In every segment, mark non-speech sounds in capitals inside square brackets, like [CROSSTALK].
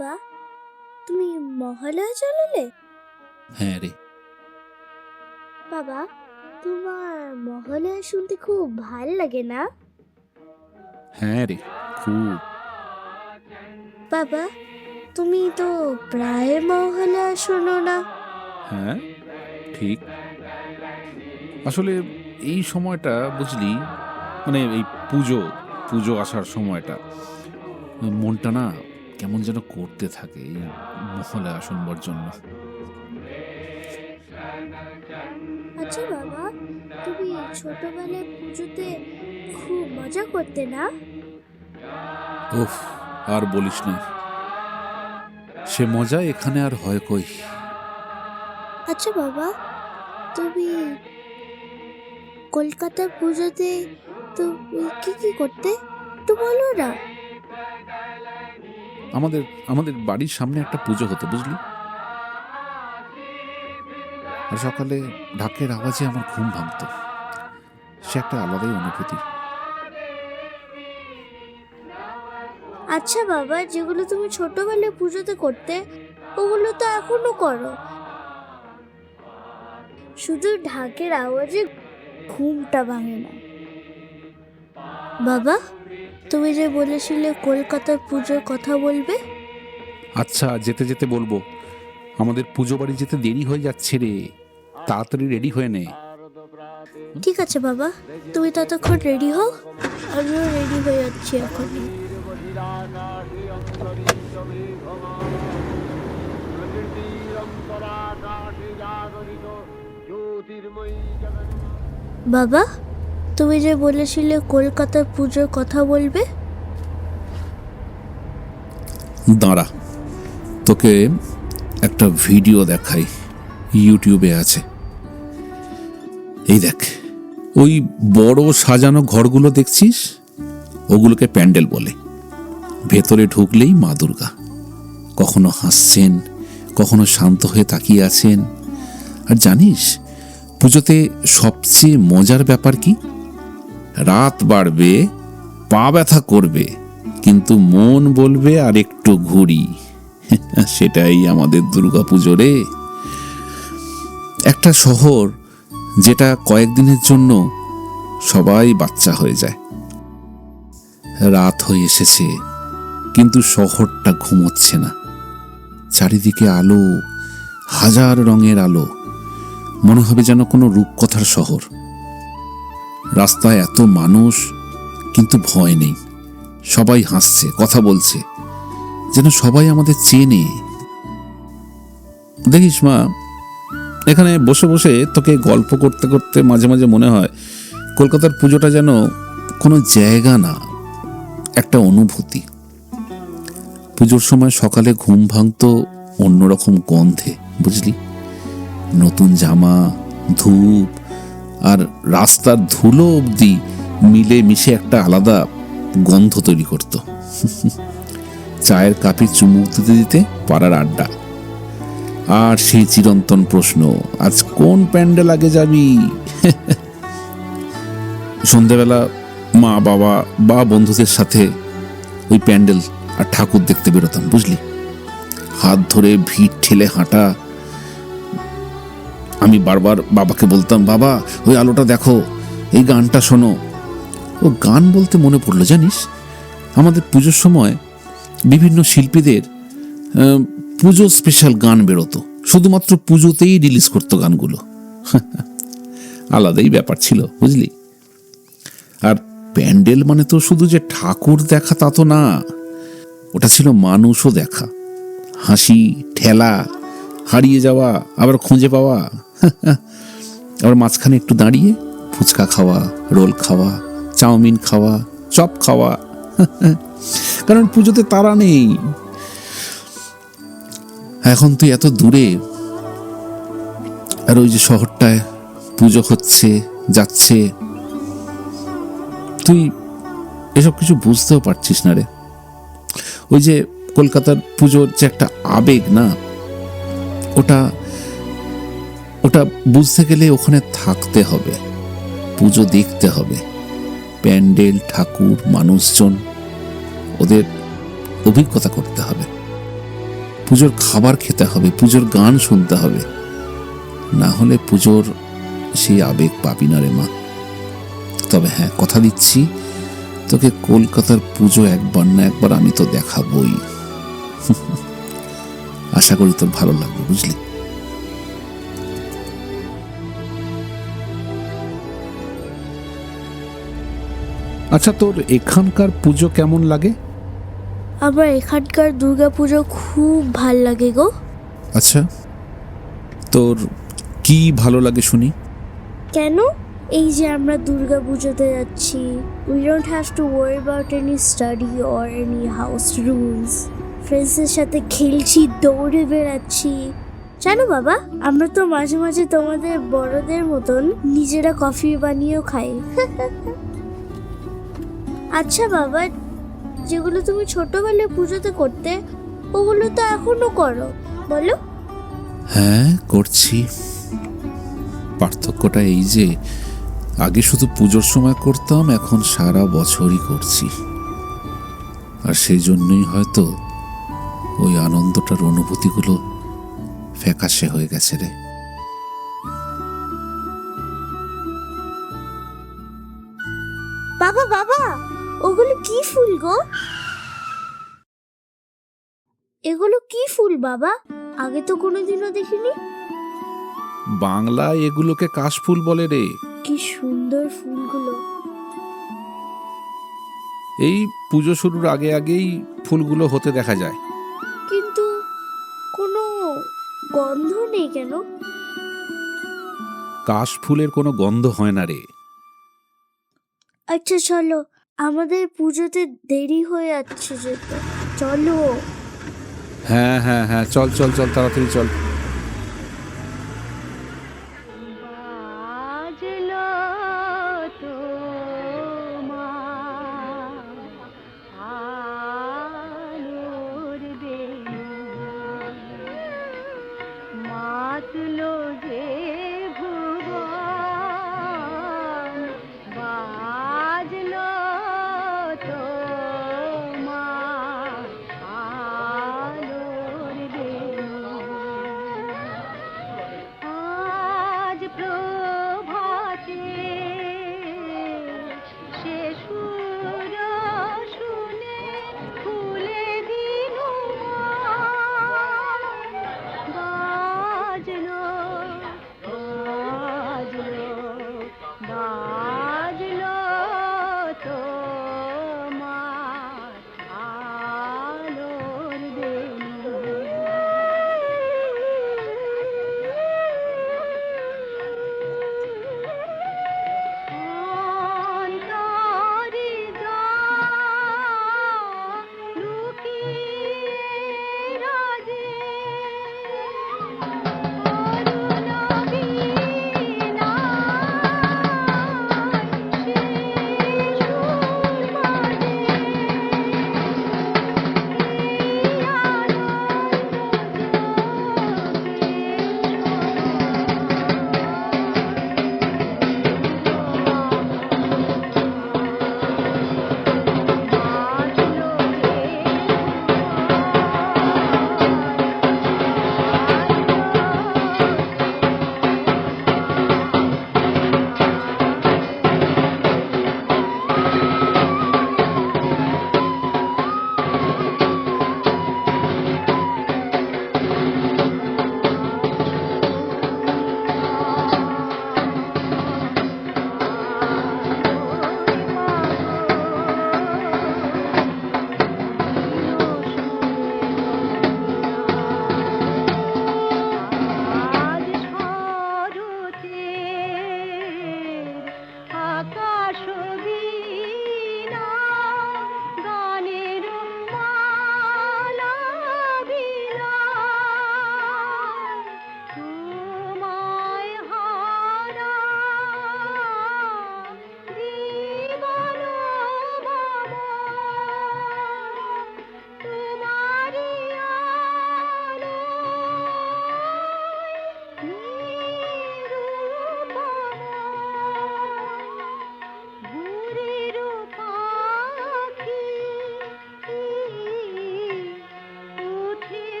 বাবা তুমি মহালয়া চালালে? হ্যাঁ রে। বাবা তোমার মহালয়া শুনতে খুব ভালো লাগে না? হ্যাঁ রে খুব। বাবা তুমি তো প্রায় মহালয়া শোনো না। হ্যাঁ ঠিক। আসলে এই সময়টা বুঝলি মানে এই পুজো পুজো আসার সময়টা মনটা না কেমন যেন করতে থাকে এই মহলে শুনবার জন্য আচ্ছা বাবা তুমি ছোটবেলায় পুজোতে খুব মজা করতে না? উফ আর বলিস না। সে মজা এখানে আর হয় কই? আচ্ছা বাবা তুমি কলকাতার পুজোতে তুমি কি কি করতে? একটু বলো না। আমাদের আমাদের বাড়ির সামনে একটা পুজো হতো, বুঝলি? আর সকালে ঢাকের আওয়াজে আমার ঘুম ভাঙতো। সে একটা আলাদাই অনুভূতি। আচ্ছা বাবা, যেগুলো তুমি ছোটবেলায় পুজোতে করতে, ওগুলো তো এখনও করো। শুধু ঢাকের আওয়াজে ঘুমটা ভাঙে না। বাবা? তুমি যে বলেছিলে কলকাতার পুজোর কথা বলবে? আচ্ছা যেতে যেতে বলব। আমাদের পুজো বাড়ি যেতে দেরি হয়ে যাচ্ছে রে। তাড়াতাড়ি রেডি হয়ে নে। ঠিক আছে বাবা তুমি ততক্ষণ রেডি হও। আমিও রেডি হয়ে যাচ্ছি এখন বাবা তুমি যে বলেছিলে কলকাতার পুজোর কথা বলবে? দাঁড়া, তোকে একটা ভিডিও দেখাই, ইউটিউবে আছে। এই দেখ, ওই বড় সাজানো ঘরগুলো দেখছিস? ওগুলোকে প্যান্ডেল বলে। ভেতরে ঢুকলেই মা দুর্গা। কখনো হাসছেন, কখনো শান্ত হয়ে তাকিয়ে আছেন। আর জানিস, পুজোতে সবচেয়ে মজার ব্যাপার কি? রাত বাড়বে, পা ব্যথা করবে, কিন্তু মন বলবে আর একটু ঘুরি [LAUGHS] সেটাই আমাদের দুর্গা পুজো রে। একটা শহর যেটা কয়েকদিনের জন্য সবাই বাচ্চা হয়ে যায়। রাত হয়ে এসেছে, কিন্তু শহরটা ঘুমোচ্ছে না। চারিদিকে আলো, হাজার রঙের আলো। মনে হবে যেন কোনো রূপকথার শহর। রাস্তায় এত মানুষ, কিন্তু ভয় নেই। সবাই হাসছে, কথা বলছে। যেন সবাই আমাদের চেনে। দেখিস মা, এখানে বসে বসে তোকে গল্প করতে করতে মাঝে মাঝে মনে হয় কলকাতার পুজোটা যেন কোনো জায়গা না, একটা অনুভূতি। পুজোর সময় সকালে ঘুম ভাঙতো অন্যরকম গন্ধে, বুঝলি? নতুন জামা, ধূপ আর রাস্তার ধুলো অবধি মিলে মিশে একটা আলাদা গন্ধ তৈরি করত। চায়ের কাপে চুমুক দিতে দিতে পাড়ার আড্ডা। আর সেই চিরন্তন প্রশ্ন, আজ কোন প্যান্ডেল আগে যাবি? সন্ধেবেলা মা, বাবা বা বন্ধুদের সাথে ওই প্যান্ডেল আর ঠাকুর দেখতে বেরোতাম, বুঝলি? হাত ধরে ভিড় ঠেলে হাঁটা আমি বারবার বাবাকে বলতাম, বাবা, ওই আলোটা দেখো, এই গানটা শোনো। ও গান বলতে মনে পড়ল, জানিস? আমাদের পুজোর সময় বিভিন্ন শিল্পীদের পুজো স্পেশাল গান বেরোতো। শুধুমাত্র পুজোতেই রিলিজ করতো গানগুলো। [LAUGHS] আলাদাই ব্যাপার ছিল, বুঝলি? আর প্যান্ডেল মানে তো শুধু যে ঠাকুর দেখা তা তো না, ওটা ছিল মানুষও দেখা। হাসি, ঠেলা, হারিয়ে যাওয়া, আবার খুঁজে পাওয়া। [LAUGHS] আবার মাঝখানে একটু দাঁড়িয়ে ফুচকা খাওয়া, রোল খাওয়া, চাউমিন খাওয়া, চপ খাওয়া। [LAUGHS] কারণ পুজোতে তারা নেই। এখন তুই এত দূরে। আর ওই যে শহরটায় পুজো হচ্ছে, যাচ্ছে। তুই এসব কিছু বুঝতেও পারছিস না রে। ওই যে কলকাতার পুজোর যে একটা আবেগ না, ওটা ওটা বুঝতে গেলে ওখানে থাকতে হবে, পুজো দেখতে হবে। প্যান্ডেল, ঠাকুর, মানুষজন, ওদের অভিজ্ঞতা করতে হবে। পুজোর খাবার খেতে হবে, পুজোর গান শুনতে হবে। না হলে পুজোর সেই আবেগ পাবি না রে মা। তবে হ্যাঁ কথা দিচ্ছি, তোকে কলকাতার পুজো একবার না একবার আমি তো দেখাবই। [LAUGHS] আশা করি তোর ভালো লাগবে, বুঝলি? আচ্ছা তোর এখানকার পুজো কেমন লাগে? আমার এখানকার দুর্গা পুজো খুব ভালো লাগে গো। আচ্ছা তোর কি ভালো লাগে শুনি? কেন? এই যে আমরা দুর্গা পুজোতে যাচ্ছি we don't have to worry about any study or any house rules ফ্রেন্ডসের সাথে খেলছি দৌড়ে বেড়াচ্ছি। জানো বাবা আমরা তো মাঝে মাঝে তোমাদের বড়দের মতন নিজেরা কফি বানিয়েও খাই। [LAUGHS] আচ্ছা বাবা, যেগুলো তুমি ছোটবেলায় পুজোতে করতে, ওগুলো তো এখনও করো। বলো। হ্যাঁ করছি। পার্থক্যটা এই যে, আগে শুধু পুজোর সময় করতাম, এখন সারা বছরই করছি। আর সেই জন্যই হয়তো ওই আনন্দটার অনুভূতিগুলো ফ্যাকাশে হয়ে গেছে রে। ফুল গো। এগুলো কি ফুল বাবা? আগে তো কোনোদিনও দেখিনি। বাংলায় এগুলোকে কাশফুল বলে রে। কি সুন্দর ফুলগুলো। এই পুজো শুরুর আগে আগেই ফুলগুলো হতে দেখা যায়। কিন্তু কোনো গন্ধ নেই কেন? কাশফুলের কোনো গন্ধ হয় না রে। আচ্ছা চলো। আমাদের পুজোতে দেরি হয়ে যাচ্ছে যেতে। চলো। হ্যাঁ হ্যাঁ হ্যাঁ চল চল চল, তাড়াতাড়ি চল।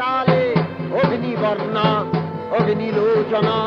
কালে অগ্নিবর্ণা অগ্নিলোচনা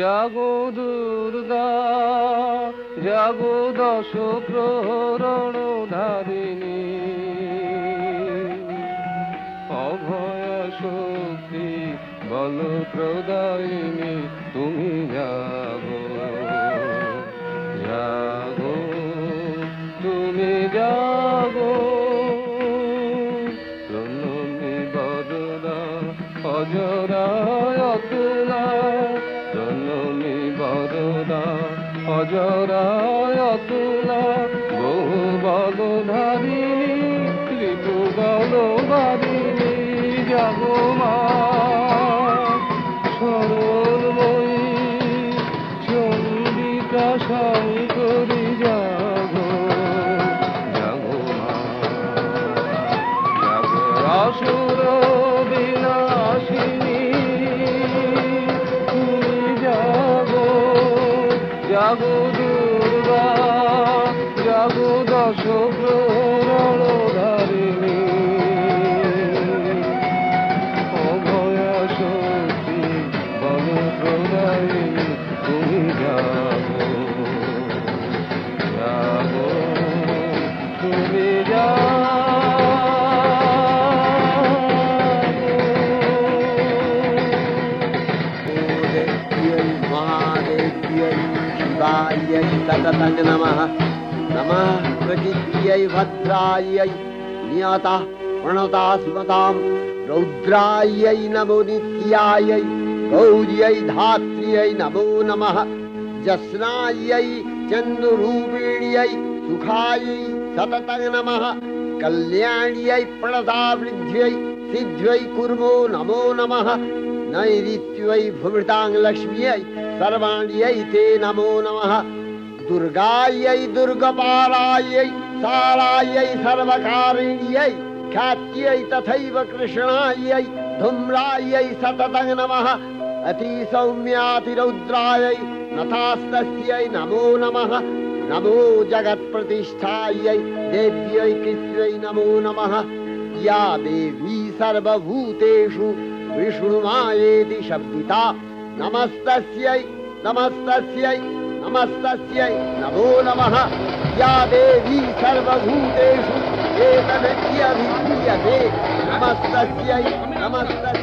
জাগো দুর্গা জাগো দশ প্রহরণ ধারিণী। অভয় শক্তি বল প্রদায়িনী তুমি জাগো অজরায় शिवायै नमः नमः प्रचित्यै भद्रायै नियतः प्रणता स्मतां रौद्रायै नमो नित्यायै गौर्यै धात्र्यै नमो नमः जस्नायै चन्द्ररूपिण्यै सुखायै सततं नमः कल्याण्यै प्रणतावृद्ध्यै सिद्ध्यै कुर्मो नमो नमः नैऋत्यै भूमृतां लक्ष्म्यै सर्वाण्यै ते नमो नमः दुर्गायै, दुर्गपालायै सारायै सर्वकारिण्यै, ख्यात्यै, तथैव कृष्णायै, धूम्रायै, सततं नमः। अतिसौम्यातिरौद्रायै, नथास्तस्यै, नमो नमः। नमो जगत्प्रतिष्ठायै, देव्यै, कृत्यै, नमो नमः। या देवी सर्वभूतेषु, विष्णुमायेति शब्दिता। नमस्तस्यै नमस्तस्यै। నమస్తస్యై నమో నమః యా దేవీ సర్వభూతేషు ఏతనత్య విద్యతే నమస్తస్యై నమస్తస్యై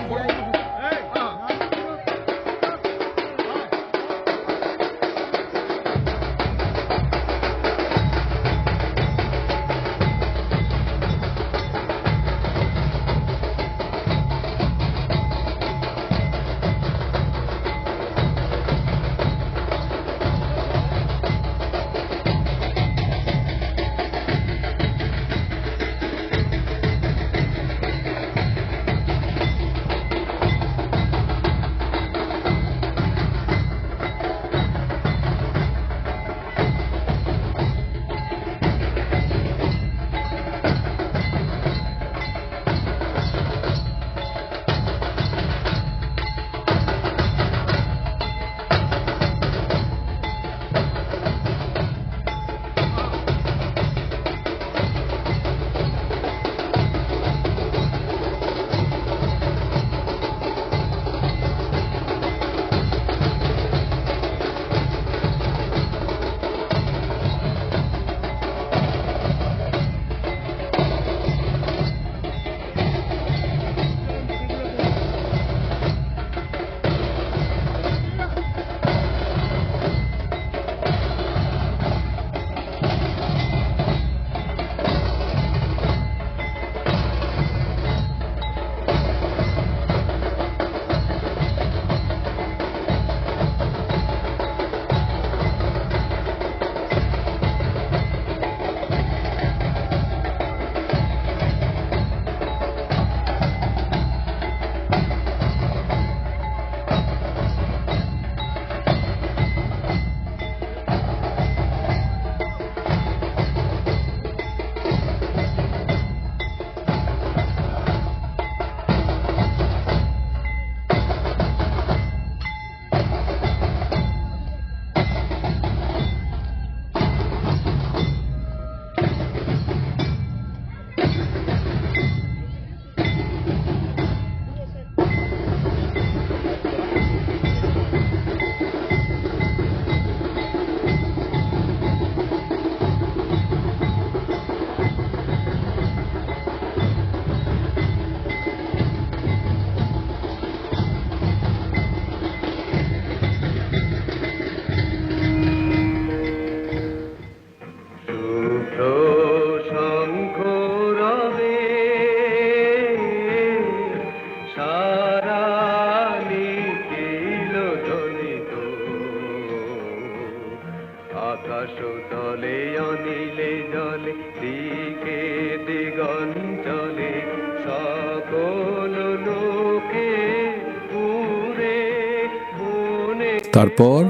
তারপর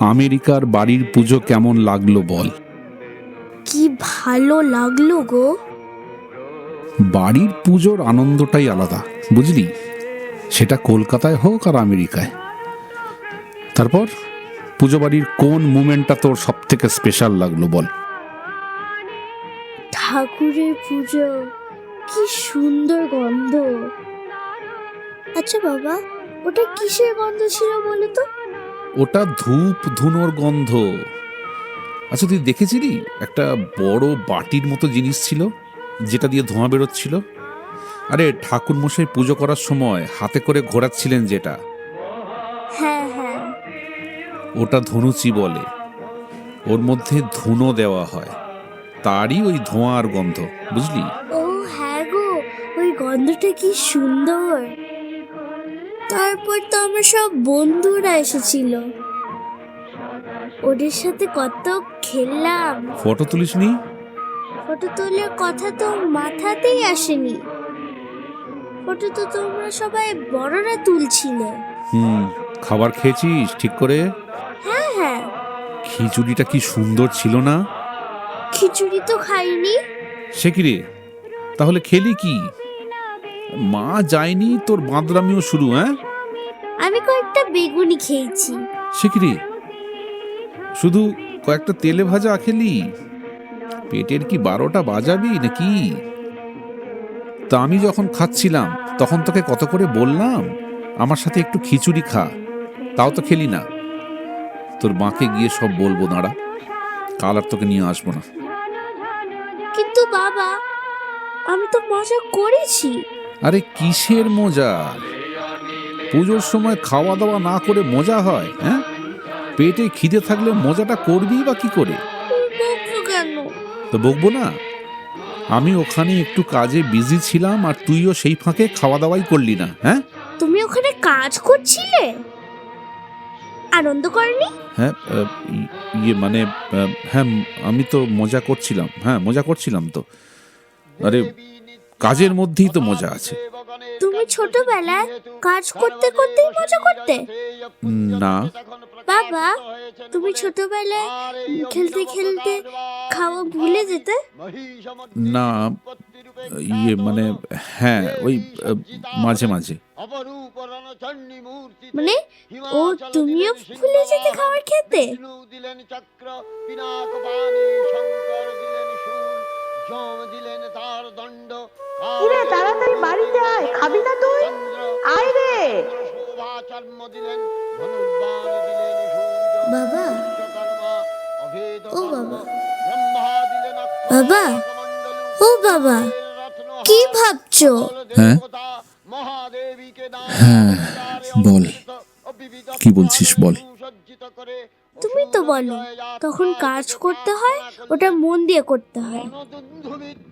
আমেরিকার বাড়ির পুজো কেমন লাগল বল? কি ভালো লাগল গো। বাড়ির পুজোর আনন্দটাই আলাদা বুঝলি? সেটা কলকাতায় হোক আর আমেরিকায়। তারপর পুজো বাড়ির কোন মুমেন্টটা তোর সব থেকে স্পেশাল লাগল বল? ঠাকুরের পুজো কি সুন্দর গন্ধ। আচ্ছা বাবা ওটা কিসের গন্ধ ছিল বলো তো? ওটা ধূপ ধুনোর গন্ধ। আচ্ছা তুই দেখেছিলি? একটা বড় বাটির মতো জিনিস ছিল যেটা দিয়ে ধোঁয়া বেরোচ্ছিল। আরে ঠাকুর মশাই পুজো করার সময় হাতে করে ঘোরাচ্ছিলেন যেটা। হ্যাঁ হ্যাঁ। ওটা ধনুচি বলে। ওর মধ্যে ধুনো দেওয়া হয়। তারই ওই ধোঁয়ার গন্ধ বুঝলি? ও হ্যাঁ গো ওই গন্ধটা কি সুন্দর। তারপর তো আমার সব বন্ধুরা এসেছিল। ওদের সাথে কত খেললাম। ফটো তুলিসনি? ফটো তোলার কথা তো মাথাতেই আসেনি। ফটো তো তোমরা সবাই বড়রা তুলছিলে। হুম খাবার খেয়েছিস ঠিক করে? হ্যাঁ হ্যাঁ। খিচুড়িটা কি সুন্দর ছিল না? খিচুড়ি তো খাইনি। সে কি রে? তাহলে খেলি কি? মা যায়নি তোর বাঁদরামিও শুরু হ্যাঁ? আমি কয়েকটা বেগুনি খেয়েছি। সে কি রে? শুধু কয়েকটা তেলে ভাজা খেলি? পেটের কি বারোটা বাজাবি নাকি? তা আমি যখন খাচ্ছিলাম তখন তোকে কত করে বললাম আমার সাথে একটু খিচুড়ি খা তাও তো খেলি না। তোর মাকে গিয়ে সব বলব দাঁড়া কাল আর তোকে নিয়ে আসব না। কিন্তু বাবা আমি তো মজা করেছি। আরে কিসের মজা? পুজোর সময় খাওয়া দাওয়া না করে মজা হয় হ্যাঁ? পেটে খিদে থাকলে মজাটা করবি বা কি করে? তো বকবো না। আমি ওখানে একটু কাজে বিজি ছিলাম আর তুইও সেই ফাঁকে খাওয়া দাওয়াই করলি না হ্যাঁ? তুমি ওখানে কাজ করছিলে? আনন্দ করনি? হ্যাঁ ইয়ে মানে হ্যাঁ আমি তো মজা করছিলাম হ্যাঁ মজা করছিলাম তো। আরে কাজের মধ্যেই তো মজা আছে। তুমি ছোটবেলায় কাজ করতে করতেই মজা করতে? না। বাবা তুমি ছোটবেলায় খেলতে খেলতে খাওয়া ভুলে যেতে? না ইয়ে মানে হ্যাঁ ওই মাঝে মাঝে। মানে ও তুমিও ভুলে যেতে খাবার খেতে? শঙ্কর দিলেন তার দণ্ড কিরে, তাড়াতাড়ি বাড়িতে আয়, খাবি না তুই? আয় রে। শোভা দিলেন ধনুর্বাণ দিলেন বাবা ও বাবা ব্রহ্মা দিলেন অক্ষর বাবা ও বাবা রত্ন কি ভাবছ হ্যাঁ? দেবতা মহাদেবীকে দান হ্যাঁ, বল। কি বলছিস বল। তুমি তো বলো তখন কাজ করতে হয় ওটা মন দিয়ে করতে হয়।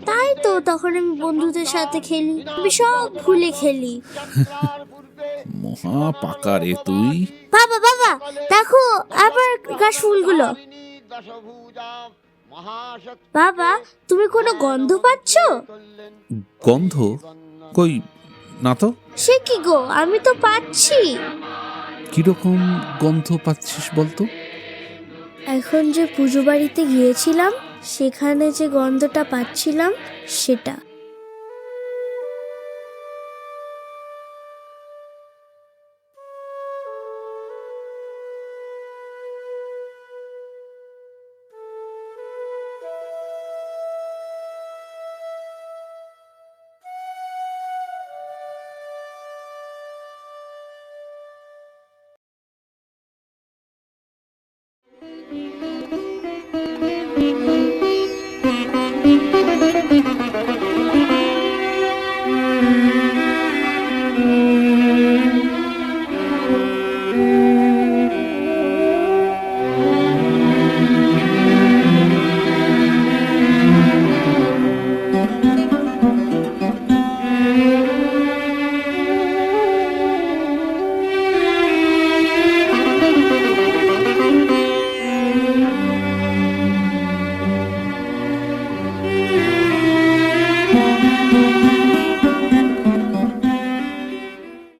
তাই তো তখন আমি বন্ধুদের সাথে খেলি আমি সব ভুলে খেলি। [LAUGHS] মহা পাকা রে তুই। বাবা বাবা দেখো আবার গাছ ফুলগুলো। বাবা তুমি কোনো গন্ধ পাচ্ছ? গন্ধ? কই না তো? সে কি গো আমি তো পাচ্ছি। কীরকম গন্ধ পাচ্ছিস বলতো? এখন যে পুজো বাড়িতে গিয়েছিলাম সেখানে যে গন্ধটা পাচ্ছিলাম সেটা।